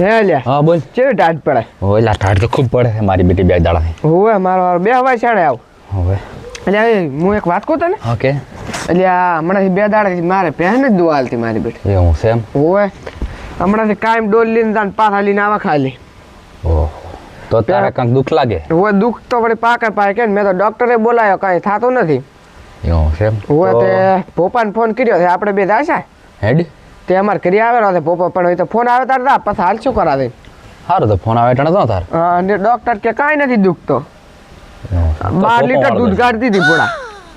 હે લ્યા હા બોલ. ચેવી ટાટ પડે? ઠાઠ તો ખૂબ પડે મારી બેટી બે દાડા હોવે મારો હારો બે હવાય છાડે આવ. હવે. એટલે હું એક વાત કહું તને? ઓકે એટલે આ હમણાંથી બે દાડા મારે પહેન જ દુઆ હાલતી મારી બેટી. છે એમ? હોવે. હમણાંથી કાયમ ડોલ લઈને તાન પાછા લઈને આવા ખાલી. ઓહો. તો તારે કંઈક દુઃખ લાગે? હોવે દુઃખ તો વળી પાકે પાકે કે મેં તો ડોક્ટરે બોલાયો કાંઈ થતું નથી. એવું છે તે ભોપાને ફોન કર્યો છે આપણે બે દાસા હેડ. તે અમારે ઘરે આવેલો છે પોપો પણ હોય તો ફોન આવે તાર તા પછી હાલ શું કરાવે? સારું તો ફોન આવે એટલે તો તાર? અને ડોક્ટર કે કાંઈ નથી દુખતો. બાર લીટર દૂધ. કાઢતી હતી પૂરા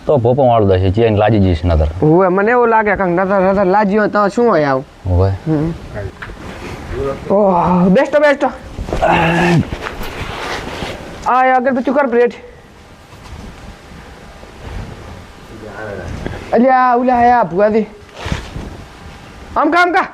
તો પોપો વાળો દે છે જે લાજી જઈશ નતર. હવે મને એવું લાગે કે નતર નતર લાજી હોય તો શું હોય આવું? હવે. ઓહ બેસ્ટ બેસ્ટ આ અગરબત્તી કર પ્લેટ. અલ્યા ઉલા આયા ભુગાદી. આમ કા આમ કા.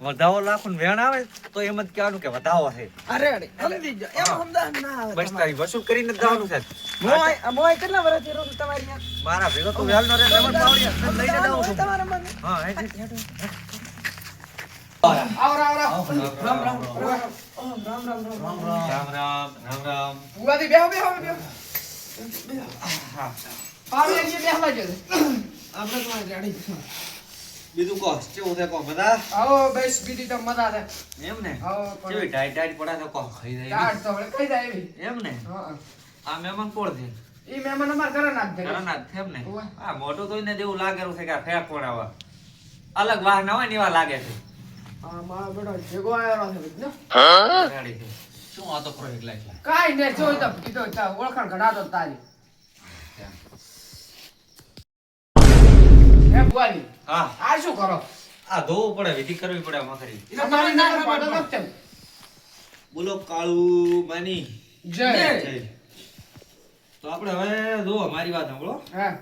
વધાવો લાખો વેણ આવે તો એમ જ કહેવાનું કે વધાવો છે અરે અરે સમજી ગયો એમ સમજાય ના આવે બસ તારી વસૂલ કરીને જવાનું છે. મોય મોય કેટલા વર્ષથી રહું તમારી મારા ભેગો તો વેલ નો રે લેવન પાવડિયા તને લઈને જાઉં છું હા હેડ, હેડ. આવ રામ રામ રામ રામ. રામ રામ રામ રામ. રામ રામ. રામ ભુગાદી બેહો બેહો બેહો. પાણી લઈને બેહવા જો આપણે તમારે જાડી બીજું કહો કેવું છે કહો બધા? આવો બેસ બીજી તો મજા છે. એમ ને? કેવી ટાઈટ ટાઈટ પડે છે કહો ખાઈ જાય ટાટ તો હવે કઈ જાય એવી. એમ ને? હા આ મહેમાન કોણ છે? ઈ મહેમાન અમાર ઘરે નાખ દે એમ ને? આ મોટું તો એને જેવું લાગેલું છે કે ફેર કોણ આવા અલગ વાહ ના હોય ને એવા લાગે છે. મારો બેટો ભેગો આવેલો છે છે શું આ તો કરો એકલા એકલા? કાઈ ને જોઈ તો કીધો ઓળખાણ ઘડાતો તારી. હે બુઆની હા. આ શું કરો? આ ધોવું પડે વિધિ કરવી પડે મખરી ના પાડો બોલો કાળુ માની. જય. જય. તો આપણે હવે જો મારી વાત સાંભળો. હા.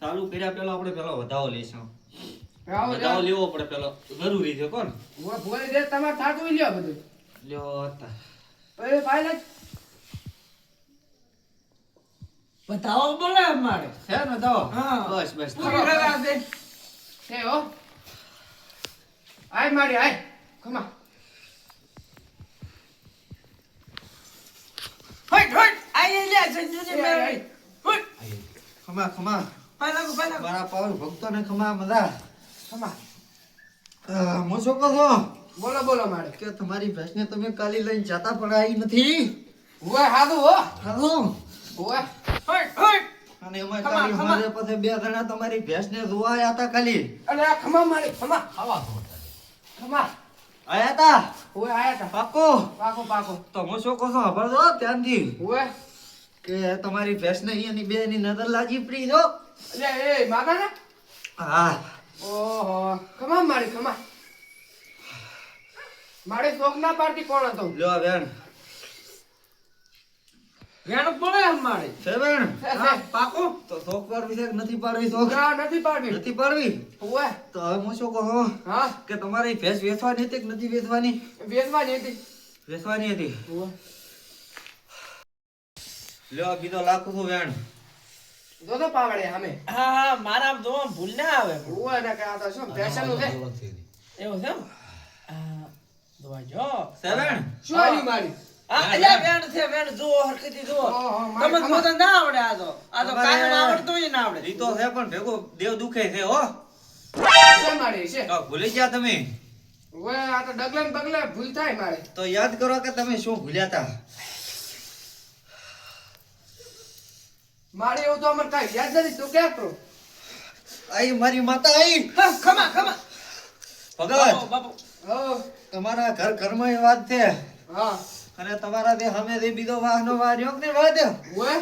ચાલુ કર્યા પેલા આપણે પેલો વધાવો લઈશું. આવો વધાવો લેવો પડે પેલો. જરૂરી છે કોણ? બુઆની દે તમારે થાતું લ્યો બધું. લ્યો. ફાઇલ જ બતાવો બોલે અમારે. છે ને તો બસ બસ. પૂરી રવા દે છે હો આય મારી આય. કમા હટ હટ. આઈ લે સંજુજી મેરી હટ. ખમા ખમા પાલા ને પાલા ખમા મજા હું શું કહું બોલો બોલો મારે. કે તમારી ભેંસને તમે કાલી લઈને જતા પણ આવી નથી? હોય હાદું હો. હાલો. હોય અને એમાં કાલી મારે પાસે બે જણા તમારી ભેંસને જોવા હતા કાલી. અને આ ખમા મારી ખમા. ખાવા ખમા. આયા હતા ઓય આયા તા. પાકો. પાકો પાકો. તો હું શું કહું ધ્યાનથી? ઓય કે તમારી ભેંસને અહીંયાની બે ની નજર લાગી પડી જો એટલે એ માગા ને? હા. ઓહો ખમા મારી ખમા મારે શોખ ના પાડતી કોણ હતો? લ્યો બેન વેણ. બોલે અમારે છે બેન પાકો? તો શોખ પાડવી છે નથી પાડવી શોખ? ના નથી પાડવી. નથી પાડવી? ઓએ તો હવે હું શું કહો? હા. કે તમારી ભેંસ વેચવાની હતી કે નથી વેચવાની? વેચવાની હતી. વેચવાની હતી. ઓએ લ્યો બીજો લાખો છું બેન જો તો પાવડે અમે. હા હા મારા આમ જોવા ભૂલ ના આવે ઓય ને કે તો શું ફેશનનું છે? એવું છે એમ? જો. છે શું આવ્યું મારી? અલ્યા વેણ છે વેણ. જુઓ હરખથી જુઓ. ઓહો, મારી તમે ખમા. તો ના આવડે આ તો. આ તો કાયમ આવડતું ય ના આવડે. ઈ તો છે પણ ભેગો દેવ દુખે છે હો. મારી છે? ભૂલી ગયા તમે? ઓય આ તો ડગલે ને બગલે ભૂલ થાય મારે. તો યાદ કરો કે તમે શું ભૂલ્યા હતા મારે એવું તો અમને કાંઈ યાદ નથી તું ક્યાં કરો? આઈ મારી માતા આઈ. ખમા ખમા. ભગત બાપુ તમારા ઘર ઘરમાં એ વાત છે. હા. અને તમારા તે હમે જે બીજો વાહનો વાર્યો કે વાત ઓય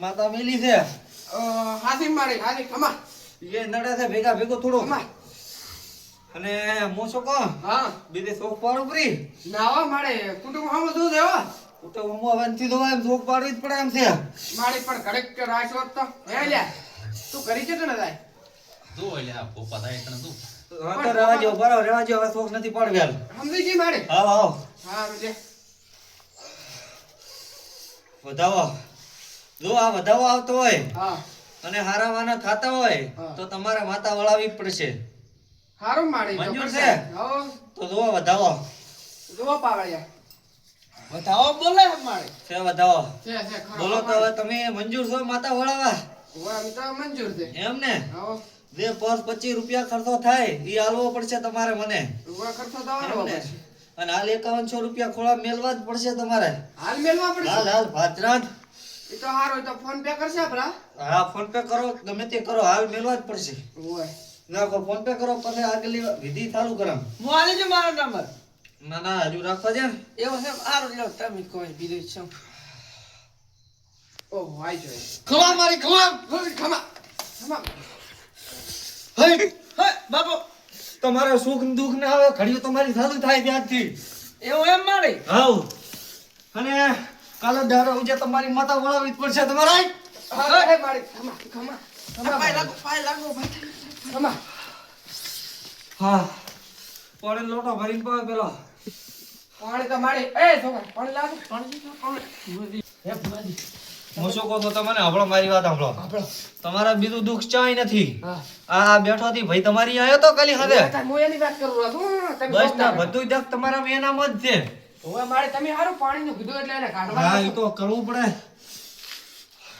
માતા મેલી છે. હાથી મારી હાથી ખમા. એ નડે છે ભેગા ભેગો થોડો. ખમા. અને મોસો કો કહું હા. બીજે શોખ પર ઉપરી. નાવા મારે કુટુંબ હામું દૂધ દેવા હું તો હું હવે એમ જોક પાડવી જ પડે એમ છે. મારી પણ ઘરે રાખ હોત તો. હે લ્યા તું કરી છે ને તાય જો લ્યા પોપા થાય તને તું. તો રેવા જો બરાબર રેવા જો હવે શોખ નથી પડવ્યા સમજી ગઈ મારે? હા હા હા. લે વધાવો. જો આ વધાવો આવતો હોય હા. અને હારા વાના થતા હોય તો તમારે માતા વળાવી પડશે. સારું મારે મંજૂર છે? તો જોવા વધાવો. જોવા પાવળિયા બતાવો બોલે મારે છે વધાવો. છે છે બોલો તો હવે તમે મંજૂર છો માતા વાળા ઓય, અમે તો મંજૂર છે. એમ ને? જે પાંચ પચીસ રૂપિયા ખર્ચો થાય એ હાલવો પડશે તમારે મને. ખર્ચો થવાનો. અને હાલ એકાવનસો રૂપિયા ખોળા મેલવા જ પડશે તમારે. હાલ મેલવા પડશે? હાલ હાલ ભાજરાત. એ તો હારો તો ફોન પે કરશે આપડા? હા ફોન પે કરો ગમે તે કરો હાલ મેલવા જ પડશે. ઓય નાખો ફોન પે કરો પછી આગલી વિધિ ચાલુ કરમ હું આલી જો મારો નંબર. ના ના હજુ રાખવા દે ને. એવું છે? સારું લ્યો તમે કોઈ બીજું છો. ઓ આઈ જોઈ ખમા મારી ખમા. ખમા ખમા. હઈ હે. બાપો. તમારે સુખ દુઃખ ના આવે ઘડીઓ તમારી સારું થાય ત્યાંથી. એવું એમ મારે? હાઉ. અને કાલે દાડો ઉજે તમારી માતા વળાવી જ પડશે તમારે હા, એ મારી. ખમા ખમા ખમા પાય લાગો પાય લાગો ભાઈ. ખમા. હા. પડે લોટો ભરીને પાવે પેલો. પાણી તો મારી એ છોકરા પાણી લાગે પાણી પાણી હે ભુવાજી હું શું કહું તમને? હભળો મારી વાત હભળો. તમારા બીજું દુઃખ ચાય નથી. આ બેઠો થી ભાઈ તમારી આયો તો કાલી હવે? હું એની વાત કરું છું. બસ ના બધું દખ તમારા મેનામાં જ છે. હવે મારે તમે હારું પાણીનું કીધું એટલે એને કાઢવા હા એ તો કરવું પડે.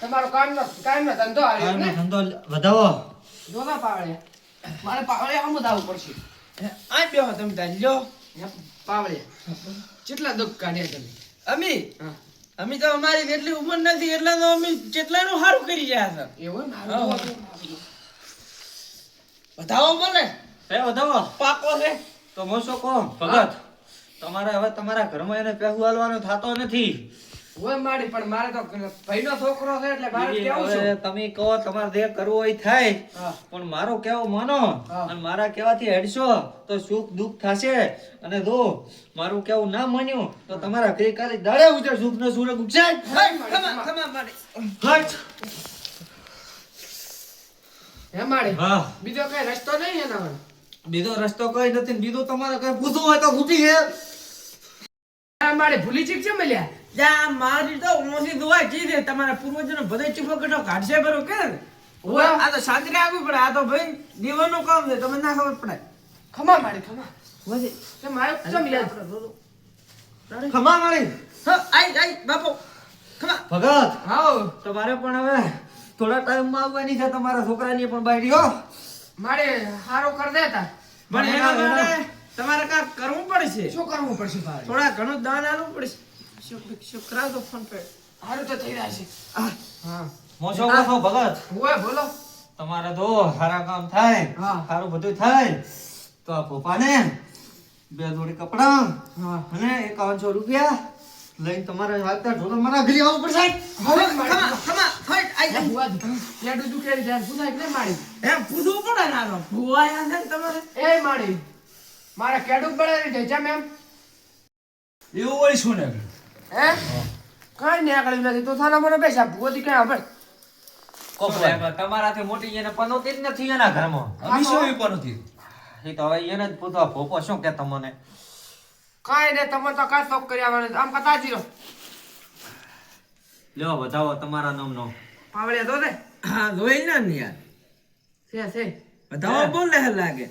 તમારો કામનો કામનો ધંધો આવ્યો આનો ને? ધંધો વધાવો. જોવા પાવળે. મારે પાવળે આમ જ આવવું પડશે આ બેહો તમે લ્યો કેટલા દુઃખ કાઢ્યા તમે? અમી અમે તો અમારી એટલી ઉંમર નથી એટલા તો અમે કેટલાનું સારું કરી ગયા હતા એવું? હા. બતાવો બોલે. એ વધાવો. પાકો છે. તો મોસો કોમ. ભગત તમારે હવે તમારા ઘરમાં એને પહેવું હાલવાનો થતો નથી. ઓય મારી પણ મારે તો ભાઈનો છોકરો છે એટલે મારે કેવું હવે તમે કહો તમારે જે કરવું હોય થાય. પણ મારો કેવો માનો? અને મારા કેવાથી હેડશો તો સુખ દુઃખ થશે. અને જો મારું કેવું ના માન્યું તો તમારા ઘરે કાલે દાડે સુખ ને ઉગશે. હટ. હે માડે બીજો કઈ રસ્તો નહીં એના? બીજો રસ્તો કઈ નથી બીજો તમારે કઈ પૂછવું હોય તો પૂછી છે મારી ભૂલી ચીક છે મળ્યા? જા મારી તો ઓછી દુઆ જી તમારા પૂર્વજોનો બધા ચૂપો કટો કાઢશે બરો કે? આ તો શાંતિ રાખવી પડે. આ તો ભાઈ દીવાનું કામ છે તમને ના ખબર પડે. ખમા મારી ખમા. વધી. તે મારે ચમ યાદ ખમા મારી. હા, આઈ આઈ બાપો. ખમા. ભગત. હાઉ. તમારે પણ હવે થોડા ટાઈમમાં આવવાની છે તમારા છોકરાની પણ બાયડી હો. મારે હારો કર દેતા પણ એના માટે તમારે કાંઈક કરવું પડશે. શું કરવું પડશે થોડા ઘણું દાન આલવું પડશે. શું શું કરાવ તો ફોન પે. હારું તો થઈ રહ્યા છે. હા. હું. શું ભગત. ઓય બોલો. તમારે તો સારા કામ થાય. હા. સારું બધું થાય. તો આ પપ્પાને બે જોડી કપડા હા. અને એકાવનસો રૂપિયા લઈને તમારે વાગતા ઢોલો મારા ઘરે આવવું પડશે. હવે ખમા ખમા ફટ આઈ પૂછાય કે નહીં મારી? એમ પૂછવું પડે ને આનો. ભૂવાયા છે ને તમારે? એ માડી મારા કેડુક બળે છે જેમ એમ. એવું હોય શું ને? હે? કઈ નહીં આગળ નથી તો થાના મને બેસા થી ક્યાં હવે તમારાથી મોટી એને પનોતી જ નથી એના ઘરમાં. અમે શું પનોતી. નથી એ તો હવે એને જ પૂછવા ભોપો શું કે તમને? કઈ નહીં તમે તો કાંઈ શોખ કરી આવવાનું આમ કતા જીરો લ્યો બતાવો તમારા નામનો પાવડે દો દે હા જોઈ ને ને યાર. છે છે. બતાવો બોલ રહે લાગે.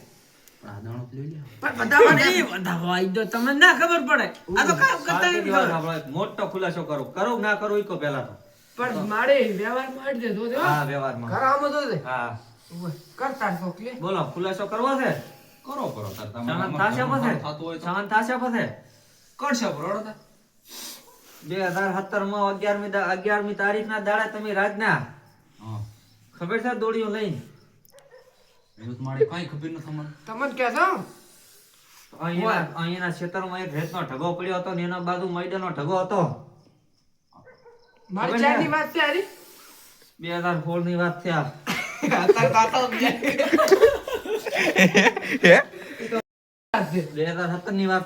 મોટો ખુલાસો કરો. કરો ના કરો ઈ કહો પહેલા તો. પણ મારે વ્યવહારમાં દે હા દે હા. કરતા બોલો ખુલાસો કરવો છે? કરો કરો તાર સહન થાશે પછી થતું હોય તો. સહન થાશે કરશે બરોબર બે હજાર સત્તરમાં અગિયારમી અગિયારમી તારીખ ના દાડે તમે રાજના ખબર છે દોડીઓ લઈને? એવું મારે કઈ ખબર નથી મને તમને કે છો? અહીંના અહીંના ખેતરમાં એક રેતનો ઢગો પડ્યો હતો ને એના બાજુ મૈદાનો ઢગો હતો. મારી ખબર વાત છે હારી? ની વાતની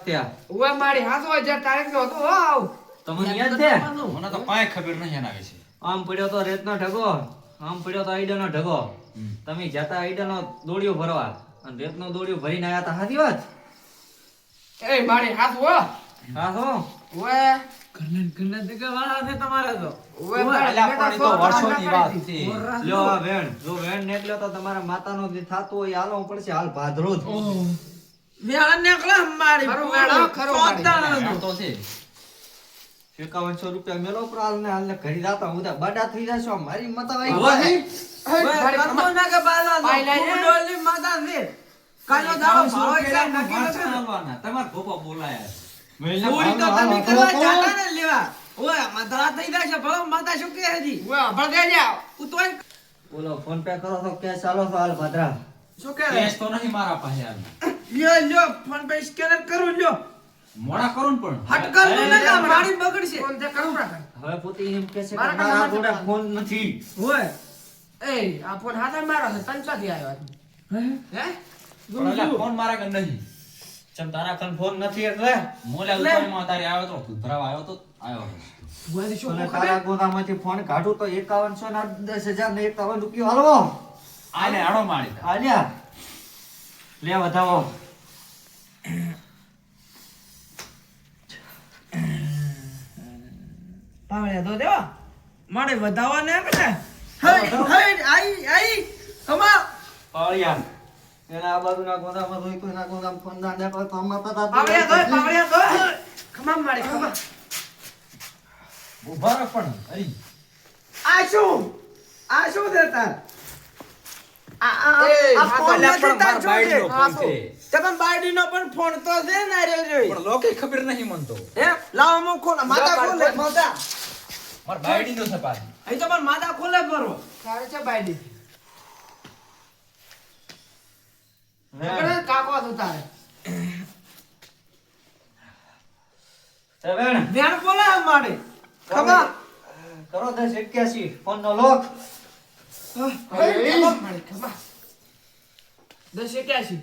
થયા ઉવે મારી હાસો હજાર તારીખ નો હતો. હો આવ તમને યાદ છે? મને તો કાંઈ ખબર નહીં એના વિશે. આમ પડ્યો તો રેતનો ઢગો આમ પડ્યો તો આઈડાનો ઢગો. તમે જતા આઈડાનો દોડિયો ભરવા અને રેતનો દોડિયો ભરીને આયા તા હાથી વાત? એ મારી હાથ હો હા હો. ઓએ ને ઘરના ધક્કા વાળા છે તમારા તો. ઓએ પણ તો વર્ષોની વાત છે. લ્યો આ વેણ. જો વેણ નીકળ્યો તો તમારા માતાનો જે થાતું હોય હાલો પડશે. હાલ ભાદરો જ. વેણ નીકળે મારી ખરું વેણ ખરું મારી. હતો. તો. છે. એકાવનસો રૂપિયા મેલો પ્રાલ ને હાલ ને ઘડી જાતા હું તો બડા થઈ જશો. મારી માતા આવી કે. તમારા બોલાયા લેવા. ઓય, થઈ. ભલો માતા શું કહે હજી? ઓએ અભળ દે જા ઉતવાય. બોલો ફોન પે કરો તો કે ચાલો હાલ ભાદરા શું કહે? કેશ તો નહીં મારા પાસે. લ્યો, લ્યો, ફોન પે સ્કેનર કરું, લ્યો. મોડા કરું ને પણ હટ ના કામ, મારી બગડશે. ફોન તે કરું હવે પોતે એમ કે છે કે મારા મારા જોડે ફોન નથી ઓય. એ આ ફોન હાથે મારો છે તંચાથી આવ્યો હે? ફોન મારા કન નહીં ચમ તારા કન ફોન નથી એટલે મોલા ઉતારીમાં તારે આવ્યો તો સુધરાવા આવ્યો તો આવ્યો તારા ગોદામાંથી ફોન કાઢું તો એકાવનસો ના દસ હજાર ને એકાવન રૂપિયો હાલવો. આને આડો મારી આલ્યા. લે વધાવો. પાવળિયા તો દેવા. મારે વધાવા ને. આપણે. હઈ, આઈ, આઈ. કમા. પાળિયા એના આ ગોદામાં ગોદામ ફોન ના પણ અરે આ શું? આ શું તાર? આ- આ- તો ફોન છે? બાયડીનો ફોન છે પણ ફોન તો છે ને આર્યો જોઈ. પણ લોકે ખબર નહીં મનતો હે? લાવો મો ખોલો. માથા લો, ખોલે. મારા છે પાછી અહીં તો પણ માથા ખોલે ભરો તારે છે બાયડી કાકો હતું તારે મારે. કરો દસ એક્યાસી. ફોન નો લોક દસ એક્યાસી.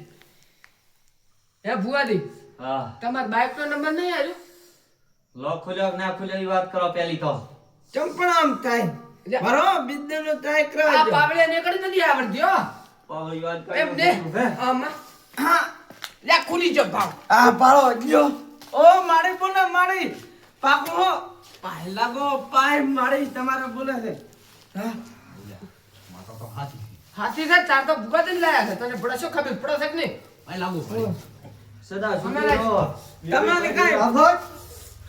હે ભુવાજી હા. તમારા બાઇક નો નંબર નહીં આવ્યો? લોક ખુલ્યો ના ખુલ્યો એ વાત કરો પેલી તો. ચંપણામ થાય. મારો બિદ્દનો ટ્રાય આ પાવળે નીકળી નથી આવડતી હો. પાવલી વાત એમ ને? આમાં. હા. લે ખુલી જો ભાવ. આ પાળો ગયો ઓ મારી બોલે મારી. પાકો પાય લાગો પાય મારી તમારે બોલે છે. હા. મારો તો હાથી હાથી છે ચાર તો ભુવાજી જ લાયા છે. તને પડશો ખબર? પડો છે કે નહીં? ભાઈ લાગુ પડે. સદા સુધી રહો. તમારે કાઈ આભાર.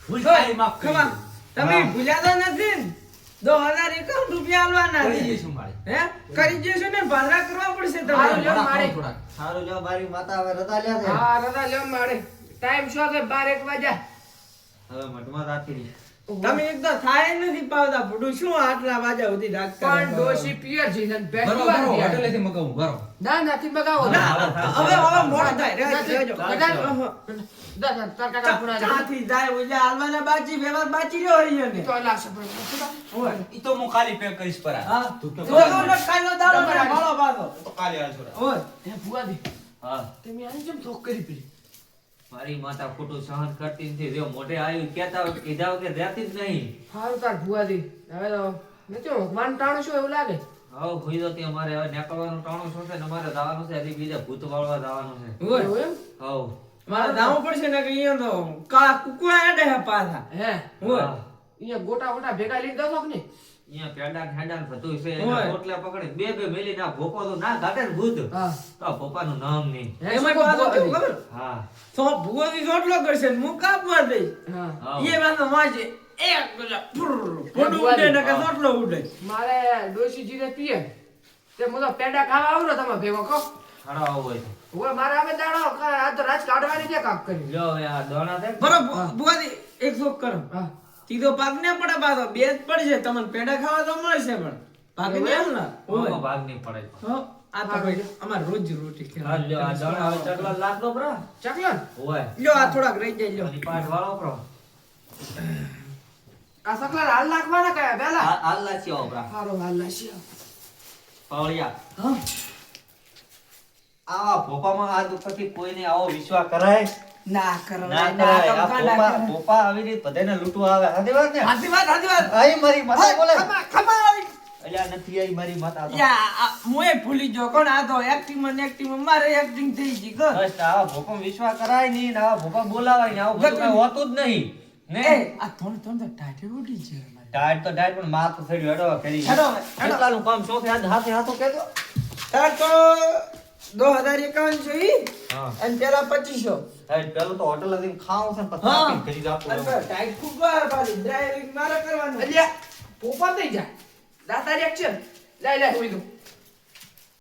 ભૂલ થાય માફ કરી તમે. ભૂલ્યા તો નથી દો હજાર એકાવન રૂપિયા આલવાના કરી છે દઈશું મારે. હે? કરી જઈશું ને ભાડા કરવા પડશે તમારે. લ્યો. મારે. સારું લ્યો મારી માતા હવે રદા લ્યા હા રદા લ્યો મારે. ટાઈમ શું છે? બાર એક વાગ્યા. હવે મઢમાં રાખી દી તમે એક તો થાય નથી પાવતા ભૂડું શું આટલા વાજા સુધી રાખતા પણ ડોશી પિયર છે ને બરો, બેઠું બરો, વાંધી આવે. હોટેલેથી મગાવું, બરો. ના નથી મગાવો હવે હવે મોડ થાય રહેજો, નથી. બધા અહં. દા, દા, તાર કાકા ફોન આવ્યો. ચાથી જાય ઓલા હાલવાના બાજી વ્યવહાર બાજી રહ્યો અહીંયા ને તો લાગશે પણ. ઓય. ઈ તો હું ખાલી પે કરીશ પરા. હા. તું તો તો તો કાલનો દાડો ને ભાળો પાછો. તો કાલે આવજો રા. ઓય. હે ભુવાજી, હા તમે આની જેમ ધોક કરી પેલી. મારી માતા ખોટું સહન કરતી નથી. જો મોઢે આવ્યું કહેતા હોય કીધા કે રહેતી જ નહીં. હારું તાર ભુવાજી. હવે તો નથી ભગવાન ટાણું છું એવું લાગે. હવે ભૂઈ તો ત્યાં અમારે હવે નેકળવાનું ટાણું શું છે ને અમારે જવાનું છે હજી બીજા ભૂત વાળવા જવાનું છે. હવ. મારે જાવું પડશે ને કે અહીંયા તો કાળા કુકવા આડે હે પાછા. હે? હું. અહીંયા ગોટા ગોટા ભેગા લઈને દો છો કે નહીં? અહીંયા પેડા ખેડા બધું છે રોટલા પકડી બે બે મેલી ના ભોપો તો ના કાઢે ને ભૂત. તો ભોપા નું નામ નહીં. એમાં પાછો કેવું ખબર? હા. તો ભૂગોથી ચોટલો કરશે ને હું કાપવા દઈશ. હા. હા. એ પાછો વાંચે. એક પેલા ફુર, ઉડે ને કે ચોટલો ઉડે. મારે ડોશીજીને પીએ. તે હું પેડા ખાવા આવું ને તમે ભેગો કહો. ખરા આવો હોય ઓય મારે આવે દાડો આ તો રાજ કાઢવાની છે કાક કરી. લ્યો આ દોણા છે બરોબર ભુવાજી એક શોખ કરો. હા. સીધો પાક ને પડે પાછો. બે જ પડશે તમને પેડા ખાવા તો મળશે પણ. પાક ને એમ ના હોય. ભાગ નહીં પડે આ તો ભાઈ અમાર રોજ રોટી ખેલા લ્યો આ જણ હવે ચકલા લાખ દો બરા ચકલા? હોય. લ્યો આ થોડાક રહી જાય લ્યો. પાઠ વાળો બરો આ સકલા હાલ નાખવાના કયા પેલા? હાલ લાસી બરા હારો હાલ લાસી પાવળિયા હા. આવા ભોપામાં આ દુઃખથી કોઈને આવો વિશ્વાસ કરાય? ના કરો ના આ ભોપા આવી રીતે બધાને લૂંટવા આવે. હાથી વાત ને? હાથી વાત હાથી વાત. આઈ મારી માતા બોલે. ખમા ખમા આવી. અલ્યા નથી આવી મારી માતા યા આ ભૂલી ગયો. કોણ? આ તો એક્ટિંગમાં એક્ટિંગમાં મારે એક્ટિંગ થઈ ગઈ ગો બસ ભોપા વિશ્વાસ કરાય નહીં ને આવા ભોપા બોલાવાય આવું બધું કાંઈ હોતું જ નહીં. ને? આ થોડું થોડું ઉડી છે અમારે. તો ટાયર પણ તો થયું હેડો કરી. હેડો, હેડો. કામ શું હાથે હાથો કહેતો તાર તો દો હજાર એકાવન જોઈ અને પેલા પચીસો. પેલું તો હોટલ હતી ખાવું છે પછી હા. આપીને ઘરી જ આપવું અને એમ. ટાઈટ ખૂબ વાર પાડી. ડ્રાઇવિંગ મારે કરવાનું. અલ્યા પોપા થઈ જાય દાતા રિએક્શન લઈ લે દઉં